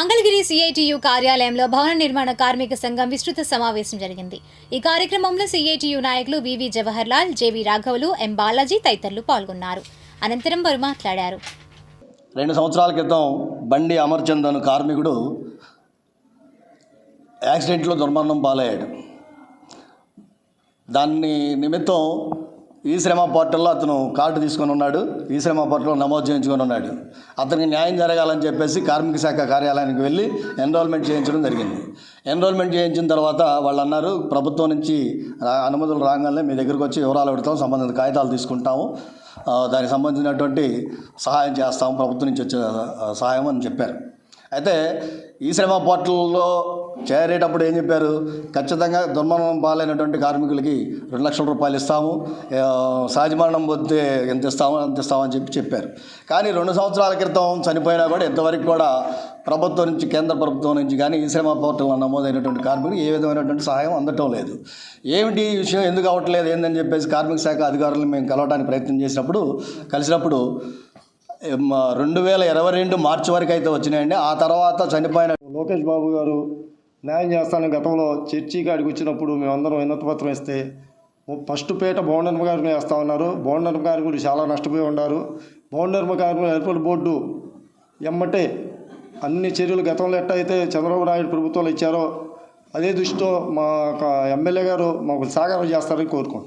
Mangalagiri CITU కార్యాలయంలో భవన నిర్మాణ కార్మిక సంఘం విస్తృత సమావేశం జరిగింది. ఈ కార్యక్రమంలో సిఐటియు నాయకులు వివి జవహర్లాల్ జేవి రాఘవులు ఎం బాలాజీ తదితరులు పాల్గొన్నారు. అనంతరం వారు మాట్లాడారు. రెండు సంవత్సరాల క్రితం బండి అమర్చంద్ అను కార్మికుడు యాక్సిడెంట్లో దుర్మరణం పాలయ్యాడు. దాన్ని నిమిత్తం ఈ శ్రమ పోర్టల్లో అతను కార్డు తీసుకొని ఉన్నాడు. ఈ శ్రమ పోర్టల్లో నమోదు చేయించుకొని ఉన్నాడు. అతనికి న్యాయం జరగాలని చెప్పేసి కార్మిక శాఖ కార్యాలయానికి వెళ్ళి ఎన్రోల్మెంట్ చేయించడం జరిగింది. ఎన్రోల్మెంట్ చేయించిన తర్వాత వాళ్ళు అన్నారు ప్రభుత్వం నుంచి అనుమతులు రాగానే మీ దగ్గరికి వచ్చి వివరాలు పెడతాం సంబంధిత కాగితాలు తీసుకుంటాము. దానికి సంబంధించినటువంటి సహాయం చేస్తాము ప్రభుత్వం నుంచి వచ్చే సహాయం అని చెప్పారు. అయితే ఈ సినిమా పోర్టల్లో చేరేటప్పుడు ఏం చెప్పారు? ఖచ్చితంగా దుర్మరణం పాలైనటువంటి కార్మికులకి రెండు లక్షల రూపాయలు ఇస్తాము. ఆ, సహజ మరణం పొందితే ఎంత ఇస్తాము అంత ఇస్తామని చెప్పి చెప్పారు. కానీ రెండు సంవత్సరాల క్రితం చనిపోయినా కూడా ఇంతవరకు కూడా ప్రభుత్వం నుంచి కేంద్ర ప్రభుత్వం నుంచి కానీ ఈ శ్రమ పోర్టల్లో నమోదైనటువంటి కార్మికులు ఏ విధమైనటువంటి సహాయం అందటం లేదు. ఏమిటి ఈ విషయం? ఎందుకు అవ్వట్లేదు ఏందని చెప్పేసి కార్మిక శాఖ అధికారులను మేము కలవడానికి ప్రయత్నం చేసినప్పుడు కలిసినప్పుడు రెండు వేల ఇరవై రెండు మార్చి వరకు అయితే వచ్చినాయండి. ఆ తర్వాత చనిపోయిన లోకేష్ బాబు గారు న్యాయం చేస్తానని గతంలో చర్చి కాడికి వచ్చినప్పుడు మేమందరం వినతి పత్రం ఇస్తే ఫస్ట్ పేట బౌండర్మ కార్మికులు వేస్తూ ఉన్నారు. బౌండర్మ కార్మికులు చాలా నష్టపోయి ఉన్నారు. బౌండర్మ కార్మికులు ఎయిర్పోర్ట్ బోర్డు ఎమ్మటే అన్ని చర్యలు గతంలో ఎట్ట అయితే చంద్రబాబు నాయుడు ప్రభుత్వాలు ఇచ్చారో అదే దృష్టితో మా యొక్క ఎమ్మెల్యే గారు మాకు సహకారం చేస్తారని కోరుకుంటున్నాను